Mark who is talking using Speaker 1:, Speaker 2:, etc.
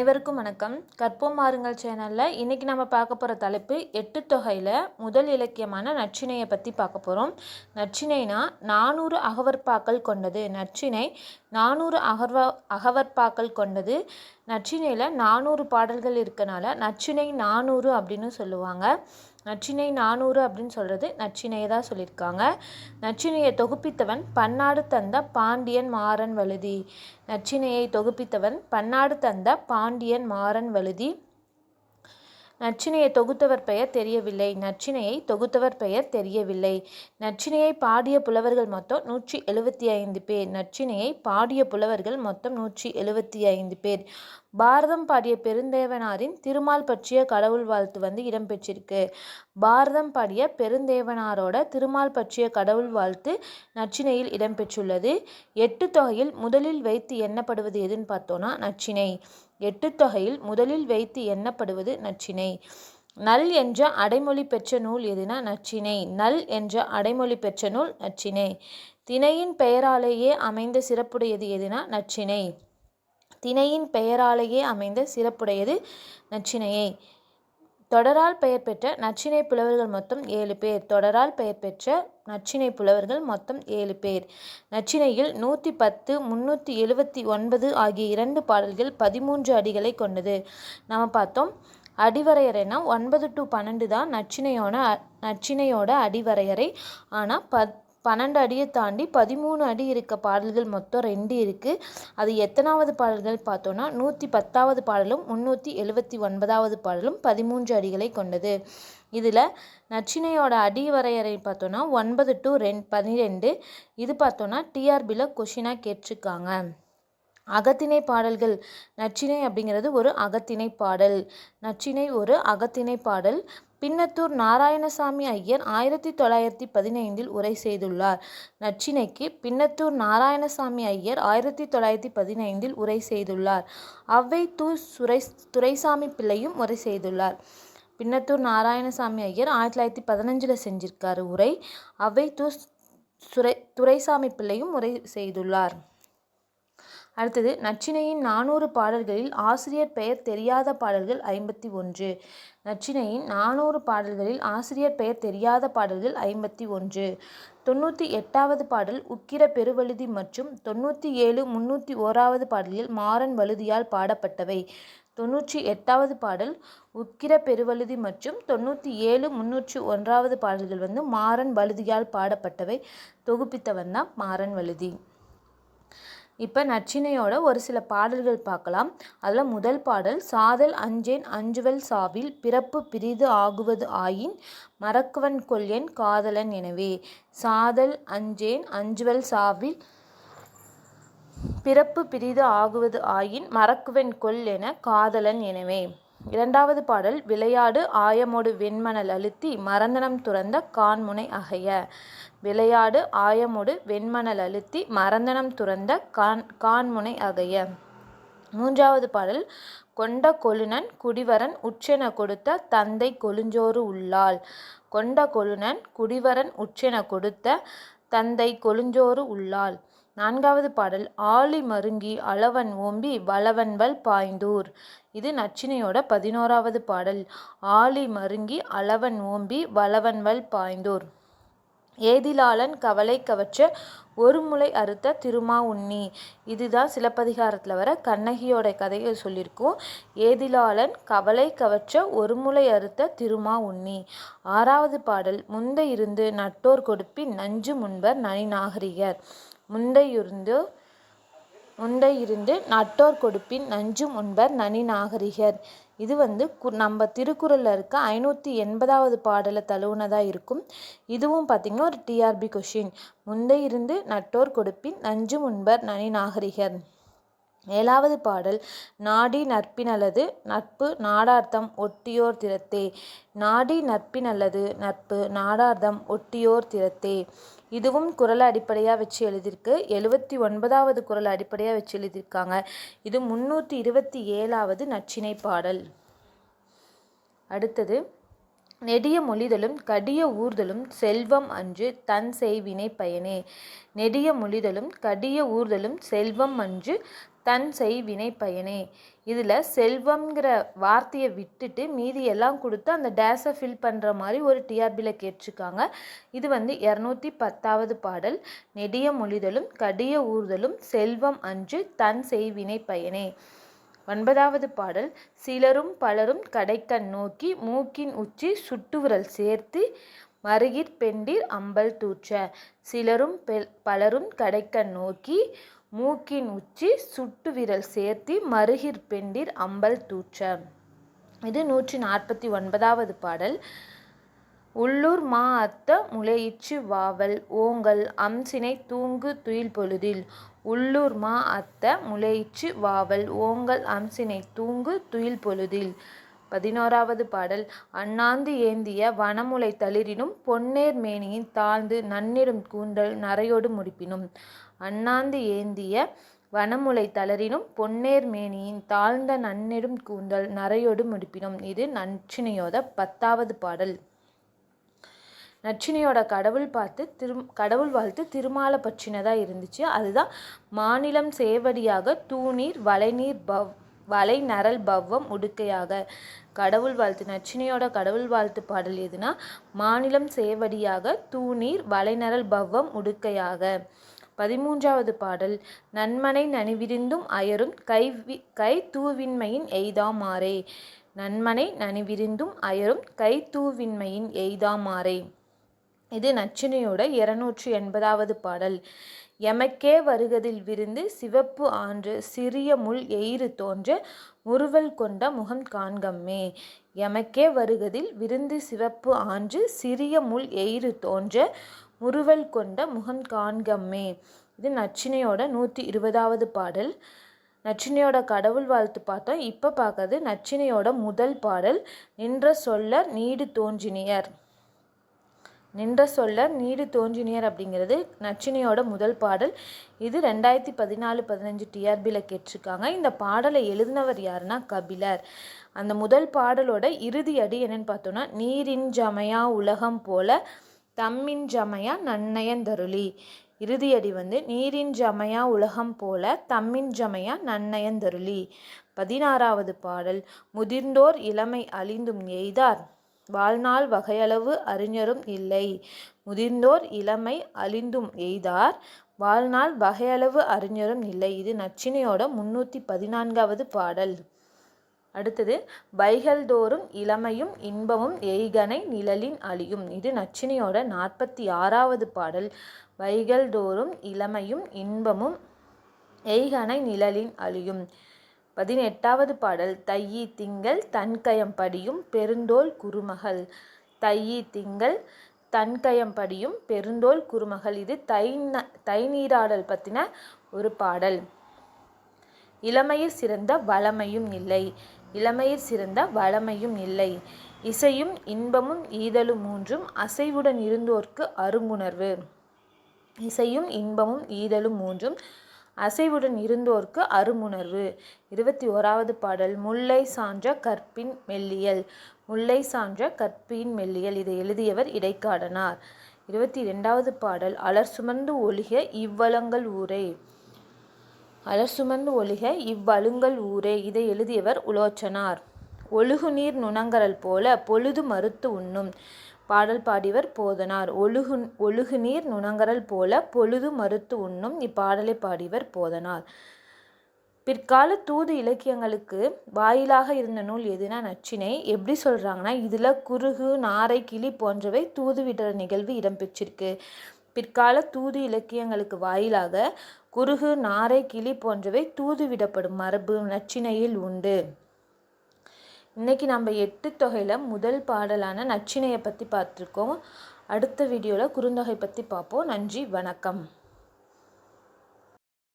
Speaker 1: அனைவருக்கும் வணக்கம். கற்போம் மாறுங்கள் சேனலில். இன்றைக்கி நம்ம பார்க்க போகிற தலைப்பு எட்டு தொகையில் முதல் இலக்கியமான நச்சினையை பற்றி பார்க்க போகிறோம் நச்சினைனா நானூறு அகவற்பாக்கள் கொண்டது. நச்சினை நானூறு அகர்வா அகவற்பாக்கள் கொண்டது. நச்சினையில் நானூறு பாடல்கள் இருக்கனால நச்சினை நானூறு அப்படின்னு சொல்லுவாங்க. நச்சினை நானூறு அப்படின்னு சொல்கிறது நச்சினையை தான் சொல்லியிருக்காங்க. நச்சினையை தொகுப்பித்தவன் பன்னாடு தந்த பாண்டியன் மாறன் வழுதி. நச்சினையை தொகுப்பித்தவன் பன்னாடு தந்த பாண்டியன் மாறன் வழுதி. நச்சினையை தொகுத்தவர் பெயர் தெரியவில்லை. நச்சினையை தொகுத்தவர் பெயர் தெரியவில்லை. நச்சினையை பாடிய புலவர்கள் மொத்தம் நூற்றி எழுபத்தி ஐந்து பேர். நச்சினையை பாடிய புலவர்கள் மொத்தம் நூற்றி எழுபத்தி ஐந்து பேர். பாரதம் பாடிய பெருந்தேவனாரின் திருமால் பற்றிய கடவுள் வாழ்த்து வந்து இடம்பெற்றிருக்கு பாரதம் பாடிய பெருந்தேவனாரோட திருமால் பற்றிய கடவுள் வாழ்த்து நச்சினையில் இடம்பெற்றுள்ளது எட்டு தொகையில் முதலில் வைத்து எண்ணப்படுவது எதுன்னு பார்த்தோன்னா நச்சினை. எட்டு தொகையில் முதலில் வைத்து எண்ணப்படுவது நச்சினை. நல் என்ற அடைமொழி பெற்ற நூல் எதுனா நச்சினை. நல் என்ற அடைமொழி பெற்ற நூல் நச்சினை. திணையின் பெயராலேயே அமைந்த சிறப்புடையது எதுனா நச்சினை. திணையின் பெயராலேயே அமைந்த சிறப்புடையது நச்சினையை. தொடரால் பெயர் பெற்ற நச்சினை புலவர்கள் மொத்தம் ஏழு பேர். தொடரால் பெயர் பெற்ற நச்சினை புலவர்கள் மொத்தம் ஏழு பேர். நச்சினையில் நூற்றி பத்து முன்னூற்றி எழுபத்தி ஒன்பது ஆகிய இரண்டு பாடல்கள் பதிமூன்று அடிகளை கொண்டது. நம்ம பார்த்தோம். அடிவரையறைனா ஒன்பது டு பன்னெண்டு தான் நச்சினையோட நச்சினையோட அடிவரையறை ஆனால் பத் பன்னெண்டு அடியை தாண்டி பதிமூணு அடி இருக்க பாடல்கள் மொத்தம் ரெண்டு இருக்குது அது எத்தனாவது பாடல்கள் பார்த்தோன்னா நூற்றி பத்தாவது பாடலும் முந்நூற்றி எழுபத்தி ஒன்பதாவது பாடலும் பதிமூன்று அடிகளை கொண்டது. இதில் நச்சினையோட அடி வரையறை பார்த்தோன்னா ஒன்பது டு ரெண் பன்னிரெண்டு இது பார்த்தோன்னா டிஆர்பியில் கொஷினாக கேட்டிருக்காங்க. அகத்திணை பாடல்கள் நச்சினை அப்படிங்கிறது ஒரு அகத்திணை பாடல். நச்சினை ஒரு அகத்திணை பாடல். பின்னத்தூர் நாராயணசாமி ஐயர் ஆயிரத்தி தொள்ளாயிரத்தி பதினைந்தில் உரை செய்துள்ளார். நச்சினைக்கு பின்னத்தூர் நாராயணசாமி ஐயர் ஆயிரத்தி தொள்ளாயிரத்தி பதினைந்தில் உரை செய்துள்ளார். அவ்வை தூ சுரை துரைசாமி பிள்ளையும் உரை செய்துள்ளார். பின்னத்தூர் நாராயணசாமி ஐயர் ஆயிரத்தி தொள்ளாயிரத்தி பதினஞ்சில் செஞ்சிருக்காரு உரை. அவ்வை தூ சுரை துரைசாமி பிள்ளையும் உரை செய்துள்ளார். அடுத்தது நச்சினையின் நானூறு பாடல்களில் ஆசிரியர் பெயர் தெரியாத பாடல்கள் ஐம்பத்தி ஒன்று. நச்சினையின் நானூறு பாடல்களில் ஆசிரியர் பெயர் தெரியாத பாடல்கள் ஐம்பத்தி ஒன்று. தொண்ணூற்றி எட்டாவது பாடல் உக்கிர பெருவழுதி மற்றும் தொண்ணூற்றி ஏழு முன்னூற்றி ஓராவது பாடலில் மாறன் வழுதியால் பாடப்பட்டவை. தொண்ணூற்றி எட்டாவது பாடல் உக்கிர பெருவழுதி மற்றும் தொண்ணூற்றி ஏழு முன்னூற்றி ஒன்றாவது பாடல்கள் வந்து மாறன் வழுதியால் பாடப்பட்டவை. தொகுப்பித்தவன் தான் மாறன் வழுதி. இப்போ நச்சினையோட ஒரு சில பாடல்கள் பார்க்கலாம். அதில் முதல் பாடல் சாதல் அஞ்சேன் அஞ்சுவல் சாவில் பிறப்பு பிரிது ஆகுவது ஆயின் மறக்குவன் கொல்யன் காதலன் எனவே. சாதல் அஞ்சேன் அஞ்சுவல் சாவில் பிறப்பு பிரிது ஆகுவது ஆயின் மறக்குவன் கொல் என காதலன் எனவே. இரண்டாவது பாடல் விளையாடு ஆயமோடு வெண்மணல் அழுத்தி மறந்தனம் துறந்த கான்முனை அகைய. விளையாடு ஆயமோடு வெண்மணல் அழுத்தி மறந்தனம் துறந்த கான் கான்முனை அகைய. மூன்றாவது பாடல் கொண்ட கொழுனன் குடிவரன் உச்சென கொடுத்த தந்தை கொழுஞ்சோறு உள்ளாள். கொண்ட கொழுனன் குடிவரன் உச்சென கொடுத்த தந்தை கொழுஞ்சோறு உள்ளாள். நான்காவது பாடல் ஆழி மருங்கி அளவன் ஓம்பி வளவன்வல் பாய்ந்தூர். இது நச்சினையோட பதினோராவது பாடல் ஆழி மருங்கி அளவன் ஓம்பி வளவன்வல் பாய்ந்தூர். ஏதிலாளன் கவலை கவச்ச ஒரு முளை அறுத்த திருமா உண்ணி இதுதான் சிலப்பதிகாரத்தில் வர கண்ணகியோட கதையை சொல்லியிருக்கோம். ஏதிலாளன் கவலை கவற்ற ஒரு முளை அறுத்த திருமா உண்ணி ஆறாவது பாடல் முந்தை இருந்து நட்டோர் கொடுப்பி நஞ்சு முன்பர் நனி நாகரிகர் முந்தையிருந்து முந்தை இருந்து நட்டோர் கொடுப்பின் நஞ்சும் உண்பர் நனி நாகரிகர் இது வந்து கு நம்ம திருக்குறளில் இருக்க ஐநூற்றி எண்பதாவது பாடலை தழுவுனதாக இருக்கும். இதுவும் பார்த்திங்கன்னா ஒரு டிஆர்பி கொஷின் முந்தையிருந்து நட்டோர் கொடுப்பின் நஞ்சும் உண்பர் நனி நாகரிகர் ஏழாவது பாடல் நாடி நட்பினல்லது நட்பு நாடார்த்தம் ஒட்டியோர் திறத்தே. நாடி நட்பினல்லது நட்பு நாடார்த்தம் ஒட்டியோர் திறத்தே. இதுவும் குரலை அடிப்படையாக வச்சு எழுதியிருக்கு. எழுபத்தி ஒன்பதாவது குரலை அடிப்படையாக வச்சு எழுதியிருக்காங்க. இது முந்நூற்றி இருபத்தி ஏழாவது நச்சினை பாடல். அடுத்தது நெடிய மொழிதலும் கடிய ஊர்தலும் செல்வம் அன்று தன் செய்வினை பயனே. நெடிய மொழிதலும் கடிய ஊர்தலும் செல்வம் அன்று தன் செய் வினை பயனே. இதில் செல்வம்ங்கிற வார்த்தையை விட்டுட்டு மீதி எல்லாம் கொடுத்து அந்த டேஸை ஃபில் பண்ணுற மாதிரி ஒரு டிஆர்பியில் கேட்டிருக்காங்க. இது வந்து இரநூத்தி பத்தாவது பாடல். நெடிய மொழிதலும் கடிய ஊர்தலும் செல்வம் அன்று தன் செய் வினை பயனே. ஒன்பதாவது பாடல். சிலரும் பலரும் கடைக்கண் நோக்கி மூக்கின் உச்சி சுட்டுவிரல் சேர்த்து மருகிற் பெண்டிர் அம்பல் தூற்ற. சிலரும் பலரும் கடைக்கண் நோக்கி மூக்கின் உச்சி சுட்டு விரல் சேர்த்தி மருகிற் பெண்டிர் அம்பல் தூற்ற இது நூற்றி நாற்பத்தி ஒன்பதாவது பாடல். உள்ளூர் மா அத்த முளையிச்சு வாவல் ஓங்கல் அம்சினை தூங்கு துயில் பொழுதில். உள்ளூர் மா அத்த முளையிச்சு வாவல் ஓங்கல் அம்சினை தூங்கு துயில் பொழுதில். பதினோராவது பாடல். அண்ணாந்து ஏந்திய வனமுலை தளிரினும் பொன்னேர் மேனியின் தாழ்ந்து நன்னிடும் கூந்தல் நரையோடு முடிப்பினும். அண்ணாந்து ஏந்திய வனமுலை தளரினும் பொன்னேர் மேனியின் தாழ்ந்த நன்னிடும் கூந்தல் நரையோடு முடிப்பினும். இது நச்சினையோட பத்தாவது பாடல். நச்சினையோட கடவுள் பார்த்து திரு கடவுள் வாழ்த்து திருமாலை பற்றினதாக இருந்துச்சு. அதுதான் மாநிலம் சேவடியாக தூணீர் வளைநீர் பவ் வலை நரல் பவ்வம் உடுக்கையாக. கடவுள் வாழ்த்து. நச்சினையோட கடவுள் வாழ்த்து பாடல் எதுனா மாநிலம் சேவடியாக தூணீர் வலைநரல் பவ்வம் உடுக்கையாக. பதிமூன்றாவது பாடல். நன்மனை நனிவிருந்தும் அயரும் கை கை தூவின்மையின் எய்தாமாறே. நன்மனை நனிவிருந்தும் அயரும் கை தூவின்மையின் எய்தாமாறே. இது நச்சினையோட இருநூற்றி எண்பதாவது பாடல். எமக்கே வருகதில் விருந்து சிவப்பு ஆன்று சிறிய முள் எயிறு தோன்ற முறுவல் கொண்ட முகம் காண்கம்மே. எமக்கே வருகதில் விருந்து சிவப்பு ஆன்று சிறிய முள் எயிறு தோன்ற முறுவல் கொண்ட முகம் காண்கம்மே. இது நச்சினையோட நூற்றி இருபதாவது பாடல். நச்சினையோட கடவுள் வாழ்த்து பார்த்தோம். இப்போ பார்க்கறது நச்சினையோட முதல் பாடல். நின்ற சொல்ல நீடு தோன்றினியர். நின்ற சொல்ல நீடு தோன்றினியர் அப்படிங்கிறது நச்சினையோட முதல் பாடல். இது ரெண்டாயிரத்தி பதினாலு பதினஞ்சு டிஆர்பியில் கேட்டிருக்காங்க. இந்த பாடலை எழுதினவர் யாருன்னா கபிலர். அந்த முதல் பாடலோட இறுதி அடி என்னன்னு பார்த்தோன்னா நீரின் ஜமையா உலகம் போல தம்மின் ஜமையா நன்னயந்தருளி இறுதியடி வந்து நீரின் ஜமையா உலகம் போல தம்மின் ஜமையா நன்னயந்தருளி பதினாறாவது பாடல் முதிர்ந்தோர் இளமை அழிந்தும் எய்தார் வாழ்நாள் வகையளவு அறிஞரும் இல்லை. முதிர்ந்தோர் இளமை அழிந்தும் எய்தார். வாழ்நாள் வகையளவு அறிஞரும் இல்லை. இது நச்சினையோட முன்னூற்றி பதினான்காவது பாடல். அடுத்தது வைகல்தோறும் இளமையும் இன்பமும் எய்கனை நிழலின் அழியும். இது நச்சினையோட நாற்பத்தி ஆறாவது பாடல். வைகல்தோறும் இளமையும் இன்பமும் எய்கனை நிழலின் அழியும். பதினெட்டாவது பாடல் தையி திங்கள் தன்கயம் படியும் பெருந்தோல் குருமகள் தையி திங்கள் தன்கயம் படியும் பெருந்தோல் குருமகள் இது தை தை நீராடல் பற்றின ஒரு பாடல். இளமையில் சிறந்த வளமையும் இல்லை. இளமையில் சிறந்த வளமையும் இல்லை. இசையும் இன்பமும் ஈதலும் மூன்றும் அசைவுடன் இருந்தோர்க்கு அருங்குணர்வு. இசையும் இன்பமும் ஈதலும் மூன்றும் அசைவுடன் இருந்தோர்க்கு அருமுணர்வு. இருபத்தி ஓராவது பாடல் முல்லை சான்ற கற்பின் மெல்லியல். முல்லை சான்ற கற்பின் மெல்லியல் இதை எழுதியவர் இடைக்காடனார். இருபத்தி ரெண்டாவது பாடல் அலர் சுமந்து ஒழிக இவ்வளங்கள் ஊரே. அலர் சுமந்து ஒழிக இவ்வழுங்கல் ஊரே இதை எழுதியவர் உலோச்சனார். ஒழுகுநீர் நுணங்கரல் போல பொழுது மறுத்து உண்ணும். பாடல் பாடியவர் போதனார். ஒழுகு ஒழுகு நீர் நுணங்கரல் போல பொழுது மறுத்து உண்ணும் இப்பாடலை பாடியவர் போதனார். பிற்கால தூது இலக்கியங்களுக்கு வாயிலாக இருந்த நூல் எதுனா நச்சினை எப்படி சொல்கிறாங்கன்னா இதில் குறுகு நாரை கிளி போன்றவை தூது விடுற நிகழ்வு இடம்பெற்றிருக்கு பிற்கால தூது இலக்கியங்களுக்கு வாயிலாக குருகு நாரை கிளி போன்றவை தூதுவிடப்படும் மரபு நச்சினையில் உண்டு. இன்னைக்கு நம்ம எட்டு தொகையில் முதல் பாடலான நச்சினையை பற்றி பார்த்துருக்கோம். அடுத்த வீடியோவில் குறுந்தொகை பற்றி பார்ப்போம். நன்றி வணக்கம்.